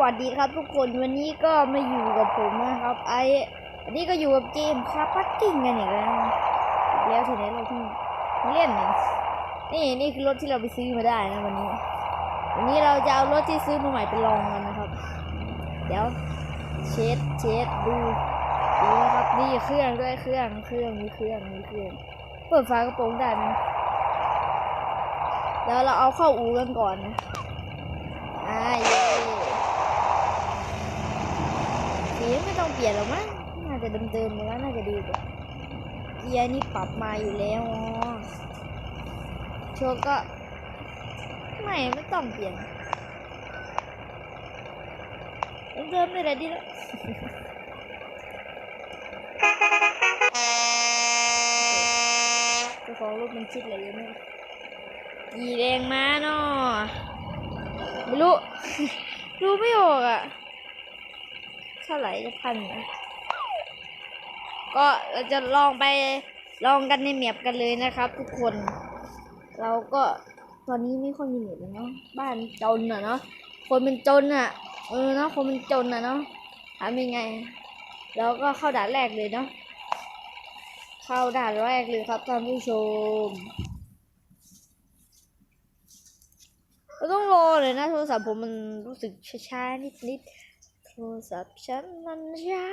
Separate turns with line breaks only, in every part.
วัสดีครับทุกคนวันนี้ก็มาอยู่กับผมนะครับ ไอวันนี้ก็อยู่กับเกมคาพักกิ้งกันอีกแล้วแล้วทีนี้เราเพิ่งเล่นเนี่ยนี่นี่คือรถที่เราไปซื้อมาได้นะวันนี้ วันนี้เราจะเอารถที่ซื้อมาใหม่ไปลองกันนะครับ เดี๋ยวเช็ดเช็ดดูดูนะครับนี่เครื่องด้วยเครื่องเครื่องมีเครื่องมีเครื่องเปิดฝากระโปรงได้ไหมเดี๋ยวเราเอาเข้าอู่กันก่อนนะอ่าเย้สี ไม่ต้องเปลี่ยนหรอกมั้งน่าจะเดิมๆเลยว่าน่าจะดีกว่าเกียร์นี่ปรับมาอยู่แล้วโชก็ ไม่ไม่ต้องเปลี่ยนเดิมๆเลยแหละดีแล้วจ้าของรถมันคิดอะไรอยู่เนี่ยยีแดงมาเนาะไม่รู้ รู้ไม่ออกอะ ท่าไหร่จะพันนะก็เราจะลองไปลองกันในเมียบกันเลยนะครับ ทุกคน เราก็ตอนนี้ไม่ค่อยมีเน็ตแล้วเนาะบ้านจนอะเนาะคนเป็นจนอะเออเนาะคนเป็นจนอะเนาะทำยังไงเราก็เข้าด่านแรกเลยเนาะเข้าด่านแรกเลยครับท่านผู้ชมเราต้องรอเลยนะโทรศัพท์ผมมันรู้สึกช้าๆนิดๆ รศัพท์ฉันมันช้า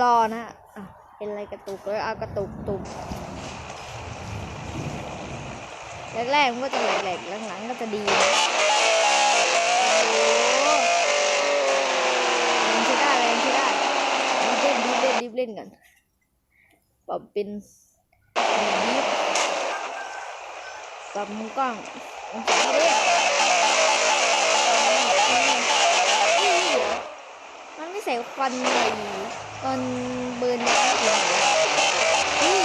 รอนะอะเป็นอะไรกระตุกเลยเอากระตุกตุกแรกๆมันก็จะแหลกๆหลังๆก็จะดีโอ้โหแรงใช้ได้แรงใช้ได้รีบเล่นเล่นเล่นกันปรับเป็นรีบปรับมุมกล้ององศาไม่ไใส่ควันเลยตอนเบิร์นเนี่ยไม่ถึงนี่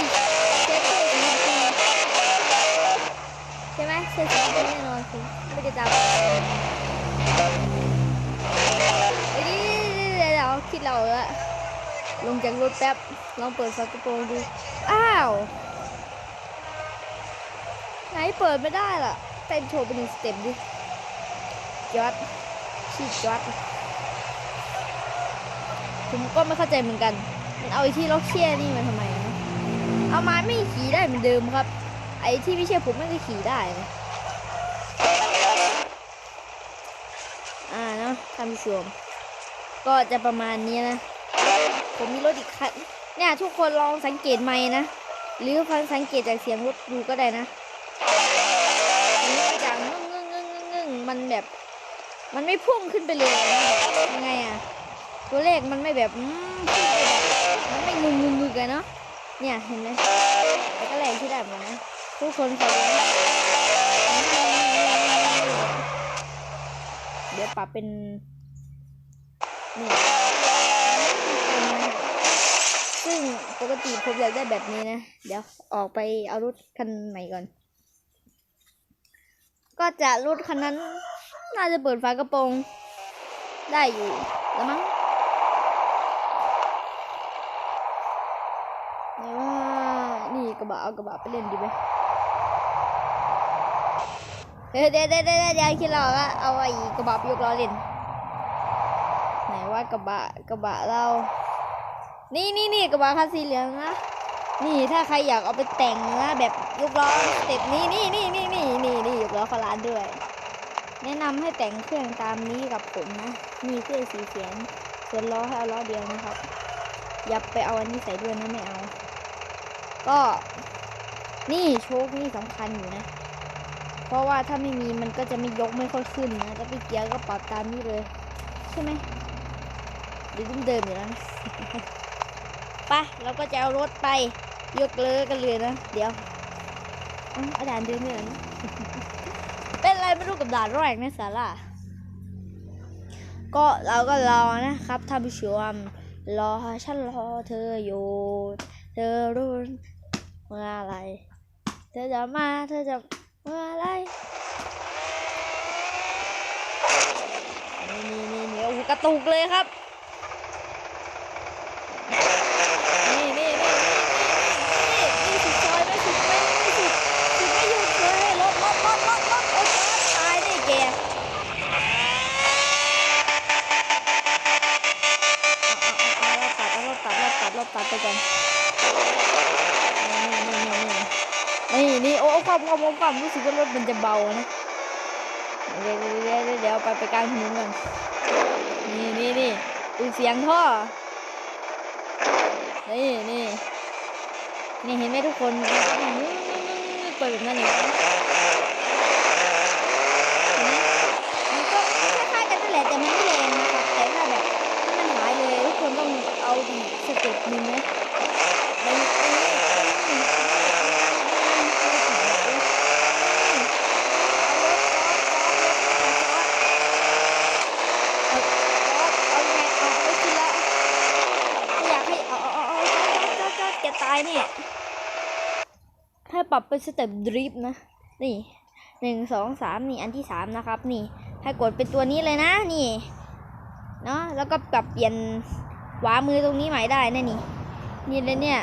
เช็ดตัวจริงใช่ไหมเช็ดตัวแน่นอนสิไม่ได้จำเฮ้ยเดี๋ยวเดี๋ยวคิดเราละลงจากรถแป๊บ ลองเปิดฝากระโปรงดู อ้าว ไหนเปิดไม่ได้ล่ะเต้นโชว์ไปหนึ่งสเต็ปดิจอดชีจอด ผมก็ไม่เข้าใจเหมือนกัน มันเอาไอ้ที่ล็อกเชี่ยนี่มาทำไมนะเอาไมาไม่ขี่ได้เหมือนเดิมครับ ไอ้ที่ไม่ใช่ผมไม่ได้ขี่ได้นะอ่าเนาะท่านผู้ชมก็จะประมาณนี้นะ ผมมีรถอีกคันเนี่ยทุกคนลองสังเกตไหมนะ หรือฟังสังเกตจากเสียงรถดูก็ได้นะมันไม่จังงึ่งงึ่งงึ่งงึ่งงึ่งมันแบบ มันไม่พุ่งขึ้นไปเลยยังไงอะ ตัวเลขมันไม่แบบมันไม่งึงงึงงึกันเนาะเนี่ยเห็นไหมแต่ก็แรงที่ได้เหมือนกันะทุกคนขอเดี๋ยวปรับเป็นนี่ซึ่งปกติผมอยากได้แบบนี้นะ เดี๋ยวออกไปเอารถคันใหม่ก่อน ก็จะรถคันนั้น น่าจะเปิดฝากระโปรง ได้อยู่แล้วมั้ง แต่ว่านี่กระบะเอากระบะไปเล่นดีไหมเดี๋ยวเดี๋ยวเดี๋ยวเดี๋ยวเดี๋ยวคิดเราอะเอาไอ้กระบะยกล้อเล่นไหนว่ากระบะกระบะเรา นี่นี่นี่กระบะคันสีเหลืองนะนี่ถ้าใครอยากเอาไปแต่งนะแบบยกล้อเต็ปนี้นี่นี่นี่นี่นี่นี่ยกล้อคารานด้วย แนะนำให้แต่งเครื่องตามนี้กับผมนะมีเครื่องสีเขียนส่วนล้อให้เอาล้อเดียวนะครับอย่าไปเอาอันนี้ใส่ด้วยนะไม่เอา ก็นี่โชคนี่สำคัญอยู่นะ เพราะว่าถ้าไม่มีมันก็จะไม่ยกไม่ค่อยขึ้นนะถ้าไปเกียร์ก็ปรับตามนี้เลย ใช่ไหมหรือเดิมๆอยู่แล้วนะไปเราก็จะเอารถไปยกเลิกกันเลยนะ เดี๋ยวอาวอาจารย์เดินเหนือยนเป็นอะไรไม่รู้กับด่านแรกนะสาร่าก็เราก็รอนะครับท่านผู้ชมรอฉันรอเธออยู่ เธอรู้ มื่ออะไร เธอจะมาเธอจะเมื่ออะไรนี่นี่นี่นี่โอ้โกระตุกเลยครับนี่นี่นี่นี่สุดซอยไม่สุดไม่ไม่สุดสุดไม่ยุดเลยลบลบลบลบลบโอ้ยตายได้แกตัดเอาตัดเอาตัดเอตัดไปก่อน ความความความรู้สึกว่ารถมันจะเบานะเดี๋ยวเดี๋ยวเดี๋ยวไปไปกลางถนนก่อนนี่นี่นี่ดูเสียงท่อนี่นี่นี่เห็นไหมทุกคนเปิดแบบนั้นเองมันก็คล้ายๆกันนั่นแหละแต่มันไม่แรงนะครับแต่ถ้าแบบถ้ามันหายเลยทุกคนต้องเอาสเต็ปหนึ่งนะมันจะตายนี่ให้ปรับเป็นสเต็ปดริฟต์นะ นี่หนึ่งสองสามนี่อันที่สามนะครับ นี่ ให้กดเป็นตัวนี้เลยนะ นี่ เนาะแล้วก็ปรับเปลี่ยนขวามือตรงนี้ใหม่ได้นะนี่ นี่เลยเนี่ย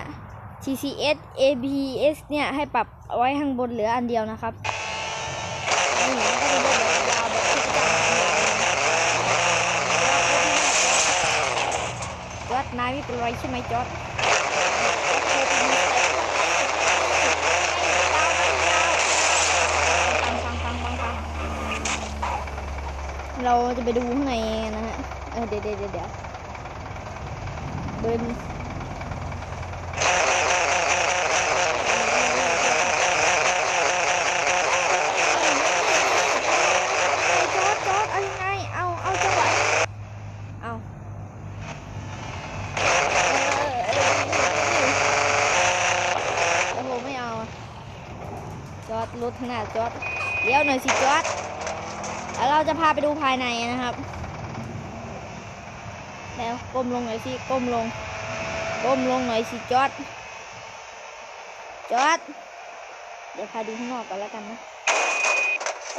TCS ABS เนี่ย ให้ปรับเอาไว้ข้างบนเหลืออันเดียวนะครับวก็เป็นแบบยาวแบบที่จะจอดนายไม่เป็นไรใช่ไหมจอดฟังฟังฟังฟังฟัง เราจะไปดูข้างในนะฮะเดี๋ยวเดี๋ยวเดี๋ยวเดี๋ยวเดินจอดจอดเอายังไง เอา เอาจังหวะเอาเออเออโอ้โห ไม่เอาอะจอดรถขางหนาดจอดเดี๋ยวหน่อยสิจอด แล้วเราจะพาไปดูภายในนะครับ แล้วก้มลงหน่อยสิก้มลง ก้มลงหน่อยสิจอดจอดเดี๋ยวพาดูข้างนอกก่อนแล้วกันนะ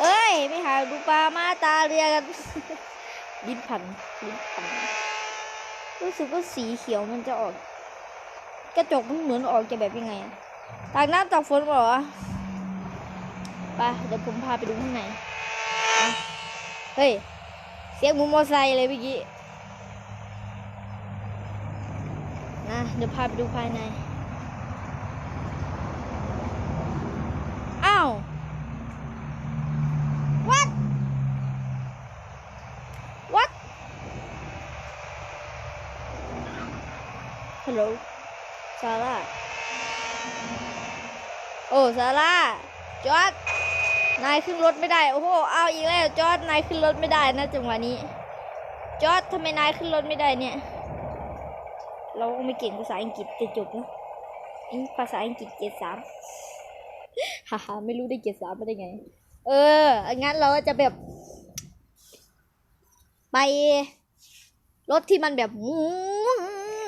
เอ้ยไม่หาดูปลามาตาเรือกันลิ้นพันลิ้นพันรู้สึกว่าสีเขียวมันจะออก กระจกมันเหมือนออกจะแบบยังไงตากน้ำตากฝนเหรอไปเดี๋ยวผมพาไปดูข้างใน ฮ้ย เสียงมูมอไซค์เลยเมื่อกี้นะเดี๋ยวพาไปดูภายใน อ้าว what what hello ซาร่า โอ้ ซาร่าจอด นายขึ้นรถไม่ได้ โอ้โหเอาอีกแล้วจอดนายขึ้นรถไม่ได้นะจังหวะนี้ จอดทำไมนายขึ้นรถไม่ได้เนี่ย เราก็ไม่เก่งภาษาอังกฤษจะจบนะอีภาษาอังกฤษเกรดสามฮ่าฮ่าไม่รู้ได้เกรดสามมาได้ไง เอองั้นเราจะแบบ ไปรถที่มันแบบ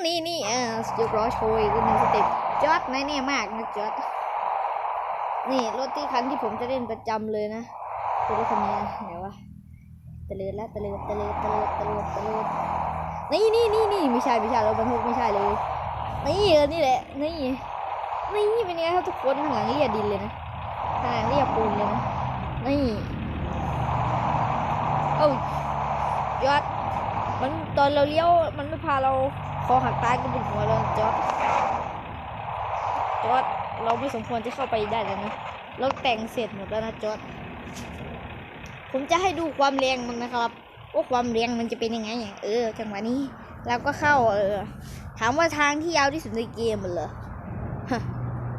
นี่นี่เออยกล้อโชยก็หนึ่สเต็ปจอดแน่ๆมากนะจอด นี่รถที่คันที่ผมจะเล่นประจำเลยนะคือรถคันนี้ไหนวะตะเลิดละตะเลิดตะเลิดตะเลิดตะเลิดตะเลิดนี่นี่นี่นี่ไม่ใช่ไม่ใช่รถบรรทุกไม่ใช่เลยนี่เออนี่แหละนี่นี่เป็นไงครับทุกคนข้างหลังเรียดินเลยนะข้างหลังเรียปูนเลยนะนี่เอ้ายอดมันตอนเราเลี้ยวมันไม่พาเราคอหักตายก็บนหัวเราจอดจอด เราไม่สมควรจะเข้าไปได้แล้วนะ เราแต่งเสร็จหมดแล้วนะจอดผมจะให้ดูความแรงมันนะครับว่าความแรงมันจะเป็นยังไงเออจังหวะนี้เราก็เข้าเออ ถามว่าทางที่ยาวที่สุดในเกมมันเหรอฮะ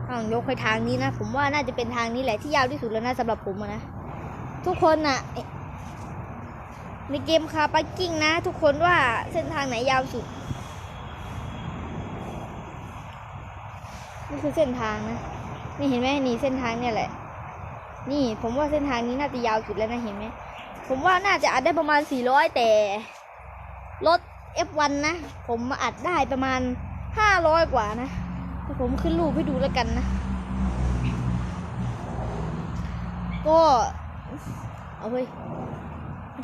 ต้องยกให้ทางนี้นะ ผมว่าน่าจะเป็นทางนี้แหละที่ยาวที่สุดแล้วนะสำหรับผมนะ ทุกคนน่ะในเกมคาร์ปักกิ้งนะ ทุกคนว่าเส้นทางไหนยาวสุด นี่คือเส้นทางนะ นี่เห็นไหมนี่เส้นทางเนี่ยแหละ นี่ผมว่าเส้นทางนี้น่าจะยาวสุดแล้วนะเห็นไหม ผมว่าน่าจะอัดได้ประมาณ 400 แต่รถ F1 นะ ผมอัดได้ประมาณ 500 กว่านะ ผมขึ้นรูปให้ดูแล้วกันนะ ก็เอาเฮ้ย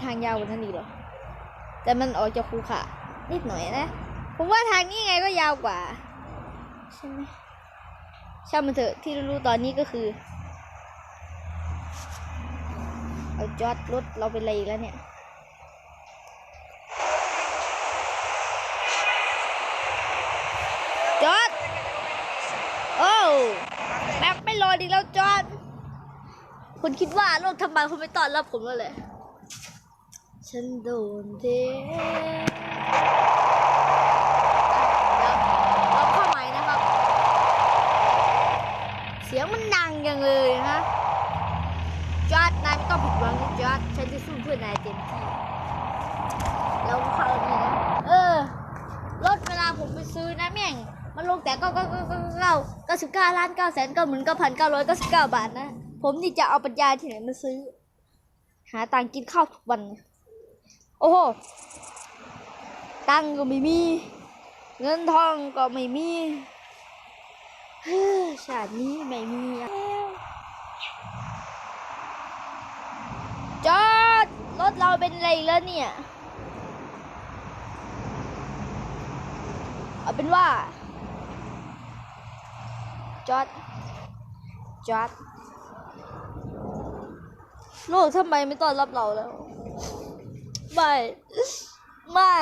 ทางยาวกว่านั้นอีกเหรอ แต่มันออกจากคูขะนิดหน่อยนะ ผมว่าทางนี้ไงก็ยาวกว่า ใช่ไหม ช่างมันเถอะที่รู้ตอนนี้ก็คือ เอาจอดรถเราเป็นอะไรอีกแล้วเนี่ยจอดโอ้แบบไม่รอดีแล้วจอดคุณคิดว่าโลกทำไมคุณไม่ต้อนรับผมแล้วเลยฉันโดนเทเดี๋ยวลองเข้าใหม่นะครับ เสียงมันดังจังเลยนะจอดนายไม่ต้องผิดหวังจอดฉันจะสู้เพื่อนายเต็มที่แล้วเข้านี่นะเออรถเวลาผมไปซื้อนะแม่งมันลงแต่เก้าเก้าเก้าเก้าเก้าเก้าสิบเก้าล้านเก้าแสนเก้าหมื่นเก้าพันเก้าร้อยเก้าสิบเก้าบาทนะ ผมนี่จะเอาปัญญาที่ไหนมาซื้อ หาตังค์กินข้าวทุกวัน โอ้โหตังค์ก็ไม่มี เงินทองก็ไม่มี ชาตินี้ไม่มีจอดรถเราเป็นอะไรแล้วเนี่ย เอาเป็นว่า จอด จอดโลกทำไมไม่ต้อนรับเราแล้ว ไม่ ไม่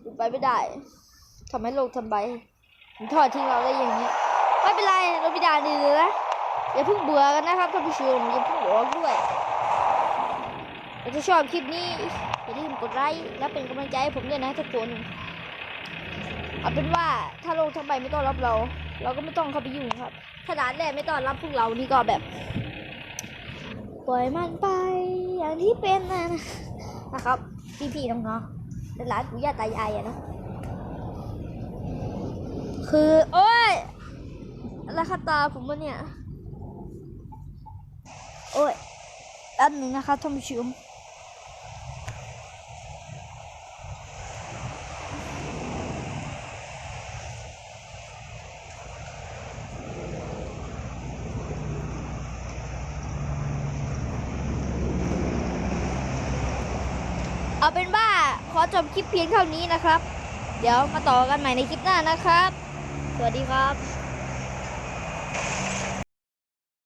อยู่ไปไม่ได้ทำให้โลกทำไมถึงทอดทิ้งเราได้อย่างนี้ เป็นไรเราพิดาดีเลยนะอย่าเพิ่งเบื่อกันนะครับท่านผู้ชมอย่าเพิ่งบอกด้วยถ้าชอบคลิปนี้อย่าลืมกดไลค์และเป็นกำลังใจให้ผมด้วยนะทุกคนเอาเป็นว่าถ้าโลกทำไมไม่ต้อนรับเรา เราก็ไม่ต้องเข้าไปยุ่งครับ ถ้าด่านแรกไม่ต้อนรับพวกเรานี่ก็แบบ ปล่อยมันไปอย่างที่เป็นนะนะครับ พี่ๆน้องๆเป็นร้านปู่ย่าตายายอะนะคือ โอ้ย ราคาตาผมวะเนี่ย โอ้ยแป๊บหนึงนะครับท่านผู้ชมเอาเป็นว่าขอจบคลิปเพียงเท่านี้นะครับ เดี๋ยวมาต่อกันใหม่ในคลิปหน้านะครับ สวัสดีครับ